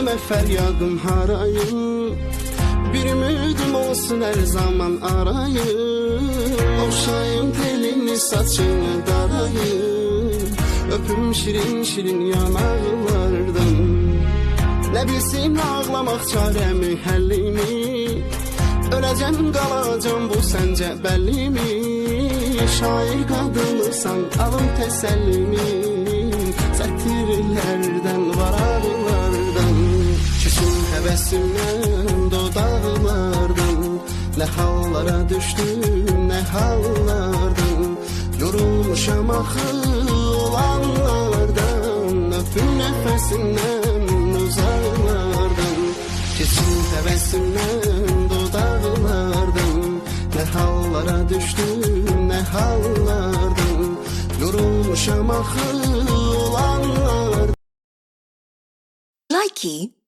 Söyleme feryadım harayım Bir ümidim olsun her zaman arayım Okşayım telini saçını darayım Öpüm şirin şirin yanaklardan Ne bilsin ağlamak çaremi həllimi Öləcəm qalacam bu səncə bəllimi Şair qadınısan alım təsəllimi Sətirlərdən vararlardan Küsün həvəsimdən dodaqlardan Nə hallara düşdüm nə hallardan Yorulmuşam axı olanlardan. Öpüm nəfəsindən uzaqlardan Keçin həvəsimdən dodaqlardan Nə hallara düşdüm nə hallardan Yorulmuşam axı olanlardan. Likey